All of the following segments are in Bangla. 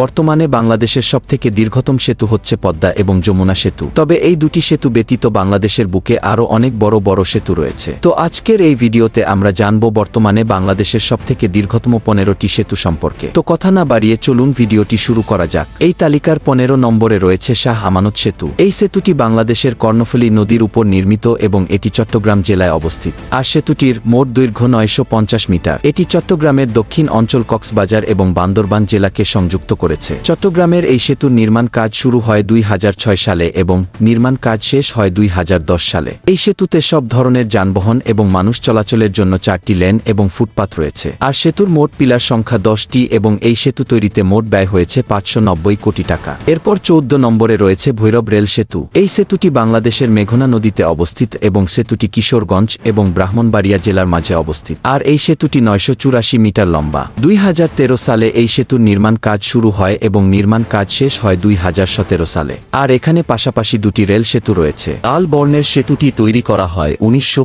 বর্তমানে বাংলাদেশের সবথেকে দীর্ঘতম সেতু হচ্ছে পদ্মা এবং যমুনা সেতু। তবে এই দুটি সেতু ব্যতীত বাংলাদেশের বুকে আরও অনেক বড় বড় সেতু রয়েছে। তো আজকের এই ভিডিওতে আমরা জানব বর্তমানে বাংলাদেশের সবথেকে দীর্ঘতম পনেরোটি সেতু সম্পর্কে। তো কথা না বাড়িয়ে চলুন ভিডিওটি শুরু করা যাক। এই তালিকার পনেরো নম্বরে রয়েছে শাহ আমানত সেতু। এই সেতুটি বাংলাদেশের কর্ণফুলী নদীর উপর নির্মিত এবং এটি চট্টগ্রাম জেলায় অবস্থিত। আর সেতুটির মোট দৈর্ঘ্য নয়শো পঞ্চাশ মিটার। এটি চট্টগ্রামের দক্ষিণ অঞ্চল কক্সবাজার এবং বান্দরবান জেলাকে সংযুক্ত করেছে। চট্টগ্রামের এই সেতুর নির্মাণ কাজ শুরু হয় দুই হাজার ছয় সালে এবং নির্মাণ কাজ শেষ হয় দুই সালে। এই সেতুতে সব ধরনের যানবাহন এবং মানুষ চলাচলের জন্য চারটি লেন এবং ফুটপাত রয়েছে। আর সেতুর মোট পিলার সংখ্যা দশটি এবং এই সেতু তৈরিতে মোট ব্যয় হয়েছে পাঁচশো কোটি টাকা। এরপর চৌদ্দ নম্বরে রয়েছে ভৈরব রেল সেতু। এই সেতুটি বাংলাদেশের মেঘনা নদীতে অবস্থিত এবং সেতুটি কিশোরগঞ্জ এবং ব্রাহ্মণবাড়িয়া জেলার মাঝে অবস্থিত। আর এই সেতুটি নয়শো চুরাশি মিটার লম্বা। দুই হাজার তেরো সালে এই সেতুর নির্মাণ কাজ শুরু হয় এবং নির্মাণ কাজ শেষ হয় দুই হাজার সতেরো সালে। আর এখানে পাশাপাশি দুটি রেল সেতু রয়েছে। লাল বর্ণের সেতুটি তৈরি করা হয় উনিশশো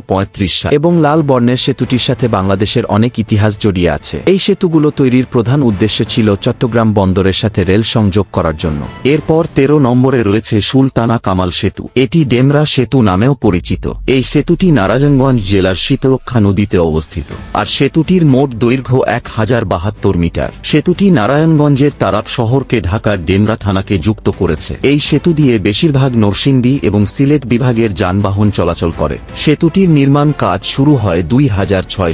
সালে। এবং লাল বর্ণের সেতুটির সাথে বাংলাদেশের অনেক ইতিহাস জড়িয়ে আছে। এই সেতুগুলো তৈরির প্রধান উদ্দেশ্য ছিল চট্টগ্রাম বন্দরের সাথে রেল সংযোগ করার জন্য। এরপর তেরো নম্বরে রয়েছে সুলতানা কামাল সেতু। এটি ডেমরা সেতু নামেও পরিচিত। এই সেতুটি নারায়ণগঞ্জ জেলার শীতরক্ষা নদীতে অবস্থিত। আর সেতুটির মোট দৈর্ঘ্য এক হাজার বাহাত্তর মিটার। সেতুটি নারায়ণগঞ্জের তারাপ শহরকে ঢাকার ডেমরা থানাকে যুক্ত করেছে। এই সেতু দিয়ে বেশিরভাগ নরসিংদী এবং সিলেট বিভাগের যানবাহন চলাচল করে। সেতুটির নির্মাণ কাজ শুরু হয় দুই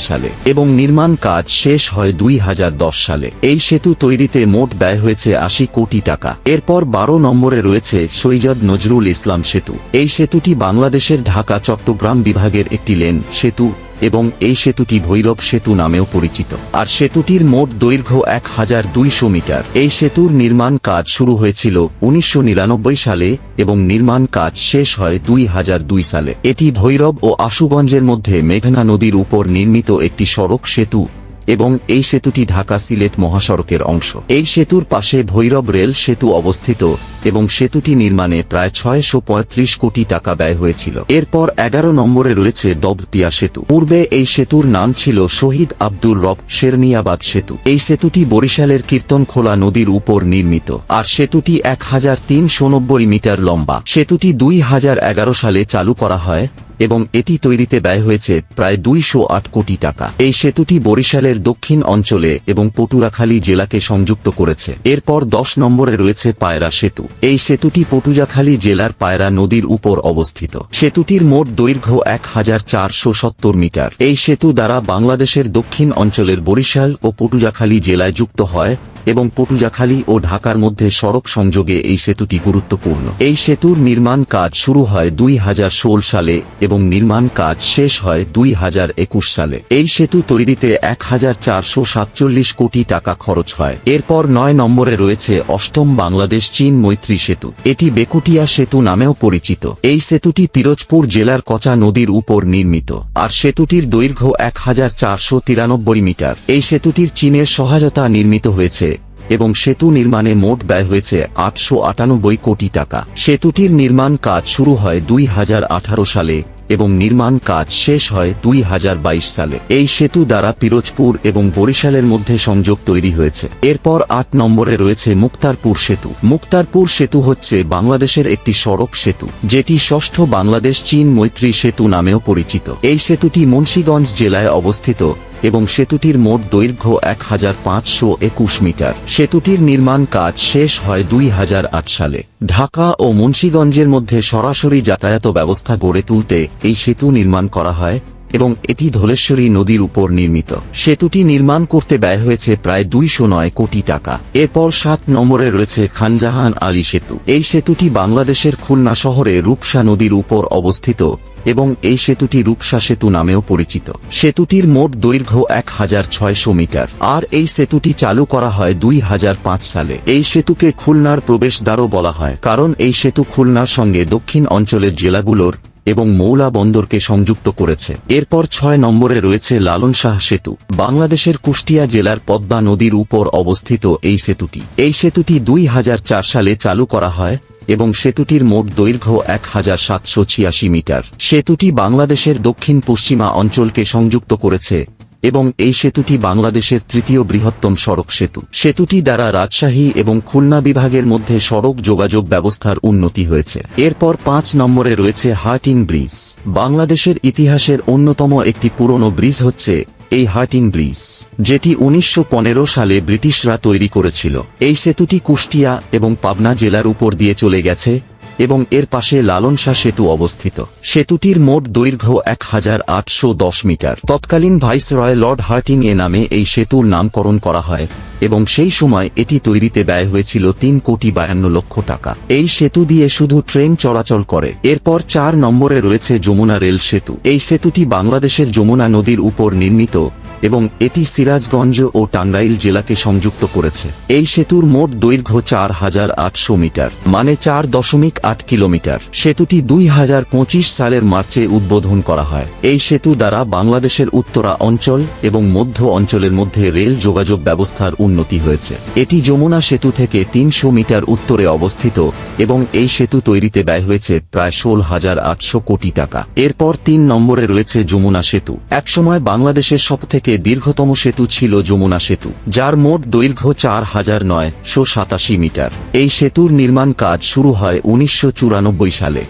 সালে এবং নির্মাণ কাজ শেষ হয় দুই হাজার দশ সালে। এই সেতু তৈরিতে মোট ব্যয় হয়েছে আশি কোটি টাকা। এরপর বারো নম্বরে রয়েছে সৈয়দ নজরুল ইসলাম সেতু। এই সেতুটি বাংলাদেশের ঢাকা চট্টগ্রাম বিভাগের একটি লেন সেতু। এবং এই সেতুটি ভৈরব সেতু নামেও পরিচিত। আর সেতুটির মোট দৈর্ঘ্য এক হাজার দুইশো মিটার। এই সেতুর নির্মাণ কাজ শুরু হয়েছিল উনিশশো নিরানব্বই সালে এবং নির্মাণ কাজ শেষ হয় দুই হাজার দুই সালে। এটি ভৈরব ও আশুগঞ্জের মধ্যে মেঘনা নদীর উপর নির্মিত একটি সড়ক সেতু। এবং এই সেতুটি ঢাকা সিলেট মহাসড়কের অংশ। এই সেতুর পাশে ভৈরব রেল সেতু অবস্থিত এবং সেতুটি নির্মাণে প্রায় ছয়শো পঁয়ত্রিশ কোটি টাকা ব্যয় হয়েছিল। এরপর এগারো নম্বরে রয়েছে দবতিয়া সেতু। পূর্বে এই সেতুর নাম ছিল শহীদ আব্দুর রব শেরনিয়াবাদ সেতু। এই সেতুটি বরিশালের কীর্তনখোলা নদীর উপর নির্মিত। আর সেতুটি এক হাজার তিনশো নব্বই মিটার লম্বা। সেতুটি দুই হাজার এগারো সালে চালু করা হয় এবং এটি তৈরিতে ব্যয় হয়েছে প্রায় দুইশো আট কোটি টাকা। এই সেতুটি বরিশালের দক্ষিণ অঞ্চলে এবং পটুয়াখালী জেলাকে সংযুক্ত করেছে। এরপর দশ নম্বরে রয়েছে পায়রা সেতু। এই সেতুটি পটুয়াখালী জেলার পায়রা নদীর উপর অবস্থিত। সেতুটির মোট দৈর্ঘ্য এক হাজার চারশো সত্তর মিটার। এই সেতু দ্বারা বাংলাদেশের দক্ষিণ অঞ্চলের বরিশাল ও পটুয়াখালী জেলায় যুক্ত হয় এবং পটুয়াখালী ও ঢাকার মধ্যে সড়ক সংযোগে এই সেতুটি গুরুত্বপূর্ণ। এই সেতুর নির্মাণ কাজ শুরু হয় দুই হাজার ষোল সালে এবং নির্মাণ কাজ শেষ হয় দুই হাজার একুশ সালে। এই সেতু তৈরিতে এক হাজার চারশো সাতচল্লিশ কোটি টাকা খরচ হয়। এরপর নয় নম্বরে রয়েছে অষ্টম বাংলাদেশ চীন মৈত্রী সেতু। এটি বেকুটিয়া সেতু নামেও পরিচিত। এই সেতুটি পিরোজপুর জেলার কচা নদীর উপর নির্মিত। আর সেতুটির দৈর্ঘ্য এক হাজার চারশো তিরানব্বই মিটার। এই সেতুটির চীনের সহায়তা নির্মিত হয়েছে এবং সেতু নির্মাণে মোট ব্যয় হয়েছে আটশো আটানব্বই কোটি টাকা। সেতুটির নির্মাণ কাজ শুরু হয় দুই হাজার আঠারো সালে এবং নির্মাণ কাজ শেষ হয় দুই হাজার বাইশ সালে। এই সেতু দ্বারা পিরোজপুর এবং বরিশালের মধ্যে সংযোগ তৈরি হয়েছে। এরপর আট নম্বরে রয়েছে মুক্তারপুর সেতু। মুক্তারপুর সেতু হচ্ছে বাংলাদেশের একটি সড়ক সেতু, যেটি ষষ্ঠ বাংলাদেশ চীন মৈত্রী সেতু নামেও পরিচিত। এই সেতুটি মুন্সীগঞ্জ জেলায় অবস্থিত এবং সেতুটির মোট দৈর্ঘ্য এক হাজার পাঁচশো একুশ মিটার। সেতুটির নির্মাণ কাজ শেষ হয় দুই হাজার আট সালে। ঢাকা ও মুন্সীগঞ্জের মধ্যে সরাসরি যাতায়াত ব্যবস্থা গড়ে তুলতে এই সেতু নির্মাণ করা হয় এবং এটি ধলেশ্বরী নদীর উপর নির্মিত। সেতুটি নির্মাণ করতে ব্যয় হয়েছে প্রায় দুইশো নয় কোটি টাকা। এরপর সাত নম্বরে রয়েছে খানজাহান আলী সেতু। এই সেতুটি বাংলাদেশের খুলনা শহরে রূপসা নদীর উপর অবস্থিত এবং এই সেতুটি রূপসা সেতু নামেও পরিচিত। সেতুটির মোট দৈর্ঘ্য এক হাজার ছয়শো মিটার। আর এই সেতুটি চালু করা হয় দুই হাজার পাঁচ সালে। এই সেতুকে খুলনার প্রবেশদ্বারও বলা হয়। কারণ এই সেতু খুলনার সঙ্গে দক্ষিণ অঞ্চলের জেলাগুলোর এবং মৌলা বন্দরকে সংযুক্ত করেছে। এরপর ছয় নম্বরে রয়েছে লালন শাহ সেতু। বাংলাদেশের কুষ্টিয়া জেলার পদ্মা নদীর উপর অবস্থিত এই সেতুটি। এই সেতুটি দুই হাজার চার সালে চালু করা হয় এবং সেতুটির মোট দৈর্ঘ্য এক হাজার সাতশো ছিয়াশি মিটার। সেতুটি বাংলাদেশের দক্ষিণ পশ্চিমা অঞ্চলকে সংযুক্ত করেছে এবং এই সেতুটি বাংলাদেশের তৃতীয় বৃহত্তম সড়ক সেতু। সেতুটি দ্বারা রাজশাহী এবং খুলনা বিভাগের মধ্যে সড়ক যোগাযোগ ব্যবস্থার উন্নতি হয়েছে। এরপর পাঁচ নম্বরে রয়েছে হার্টিং ব্রিজ। বাংলাদেশের ইতিহাসের অন্যতম একটি পুরনো ব্রিজ হচ্ছে এই হার্টিং ব্রিজ যেটি উনিশশো পনেরো সালে ব্রিটিশরা তৈরি করেছিল। এই সেতুটি কুষ্টিয়া এবং পাবনা জেলার উপর দিয়ে চলে গেছে এবং এর পাশে লালন শাহ সেতু অবস্থিত। সেতুটির মোট দৈর্ঘ্য এক হাজার আটশো দশ মিটার। তৎকালীন ভাইসরয় লর্ড হার্টিং এ নামে এই সেতুর নামকরণ করা হয় এবং সেই সময় এটি তৈরিতে ব্যয় হয়েছিল তিন কোটি বায়ান্ন লক্ষ টাকা। এই সেতু দিয়ে শুধু ট্রেন চলাচল করে। এরপর চার নম্বরে রয়েছে যমুনা রেল সেতু। এই সেতুটি বাংলাদেশের যমুনা নদীর উপর নির্মিত। এবং এটি সিরাজগঞ্জ ও টাঙ্গাইল জেলাকে সংযুক্ত করেছে। এই সেতুর মোট দৈর্ঘ্য চার হাজার আটশো মিটার মানে চার দশমিক আট কিলোমিটার। সেতুটি দুই হাজার পঁচিশ সালের মার্চে উদ্বোধন করা হয়। এই সেতু দ্বারা বাংলাদেশের উত্তরা অঞ্চল এবং মধ্য অঞ্চলের মধ্যে রেল যোগাযোগ ব্যবস্থার উন্নতি হয়েছে। এটি যমুনা সেতু থেকে তিনশো মিটার উত্তরে অবস্থিত এবং এই সেতু তৈরিতে ব্যয় হয়েছে প্রায় ষোল হাজার আটশো কোটি টাকা। এরপর তিন নম্বরে রয়েছে যমুনা সেতু। একসময় বাংলাদেশের সবথেকে দীর্ঘতম সেতু ছিল যমুনা সেতু, যার মোট দৈর্ঘ্য চার হাজার নয়শো সাতাশি মিটার। এই সেতুর নির্মাণ কাজ শুরু হয় উনিশশো চুরানব্বই সালে।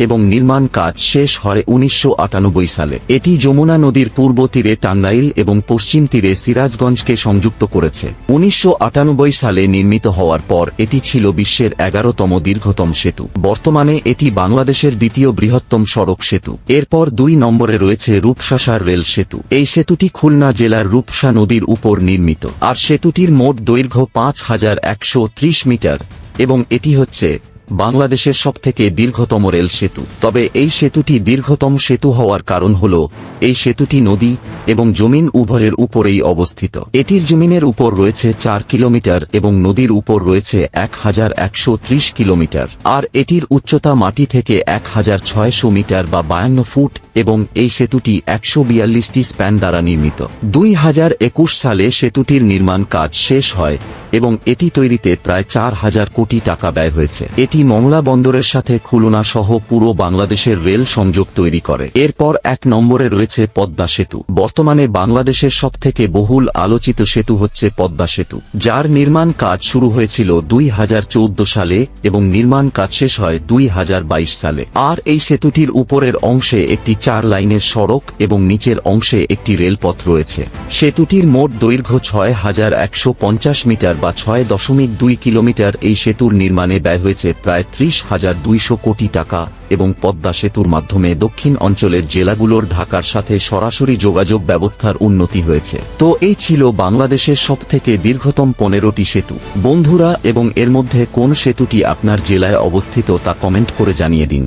এবং নির্মাণ কাজ শেষ হয় উনিশশো আটানব্বই সালে। এটি যমুনা নদীর পূর্ব তীরে টাঙ্গাইল এবং পশ্চিম তীরে সিরাজগঞ্জকে সংযুক্ত করেছে। উনিশশো আটানব্বই সালে নির্মিত হওয়ার পর এটি ছিল বিশ্বের এগারোতম দীর্ঘতম সেতু। বর্তমানে এটি বাংলাদেশের দ্বিতীয় বৃহত্তম সড়ক সেতু। এরপর দুই নম্বরে রয়েছে রূপসাসার রেল সেতু। এই সেতুটি খুলনা জেলার রূপসা নদীর উপর নির্মিত। আর সেতুটির মোট দৈর্ঘ্য পাঁচ হাজার একশো ত্রিশ মিটার এবং এটি হচ্ছে বাংলাদেশের সবথেকে দীর্ঘতম রেল সেতু। তবে এই সেতুটি দীর্ঘতম সেতু হওয়ার কারণ হল, এই সেতুটি নদী এবং জমিন উভয়ের উপরেই অবস্থিত। এটির জমিনের উপর রয়েছে চার কিলোমিটার এবং নদীর উপর রয়েছে এক হাজার একশো ত্রিশ কিলোমিটার। আর এটির উচ্চতা মাটি থেকে এক হাজার ছয়শো মিটার বা বায়ান্ন ফুট এবং এই সেতুটি একশো বিয়াল্লিশটি স্প্যান দ্বারা নির্মিত। দুই হাজার একুশ সালে সেতুটির নির্মাণ কাজ শেষ হয় এবং এটি তৈরিতে প্রায় চার হাজার কোটি টাকা ব্যয় হয়েছে। এটি মংলা বন্দরের সাথে খুলনা সহ পুরো বাংলাদেশের রেল সংযোগ তৈরি করে। এরপর এক নম্বরে রয়েছে পদ্মা সেতু। বর্তমানে বাংলাদেশের সবথেকে বহুল আলোচিত সেতু হচ্ছে পদ্মা সেতু, যার নির্মাণ কাজ শুরু হয়েছিল দুই হাজার চৌদ্দ সালে এবং নির্মাণ কাজ শেষ হয় দুই হাজার বাইশ সালে। আর এই সেতুটির উপরের অংশে একটি চার লাইনের সড়ক এবং নিচের অংশে একটি রেলপথ রয়েছে। সেতুটির মোট দৈর্ঘ্য ছয় হাজার একশো পঞ্চাশ মিটার বা ছয় দশমিক দুই কিলোমিটার এই সেতুর নির্মাণে ব্যয় হয়েছে প্রায় ত্রিশ হাজার দুইশো কোটি টাকা এবং পদ্মা সেতুর মাধ্যমে দক্ষিণ অঞ্চলের জেলাগুলোর ঢাকার সাথে সরাসরি যোগাযোগ ব্যবস্থার উন্নতি হয়েছে। তো এই ছিল বাংলাদেশের সবথেকে দীর্ঘতম পনেরোটি সেতু। বন্ধুরা, এবং এর মধ্যে কোন সেতুটি আপনার জেলায় অবস্থিত তা কমেন্ট করে জানিয়ে দিন।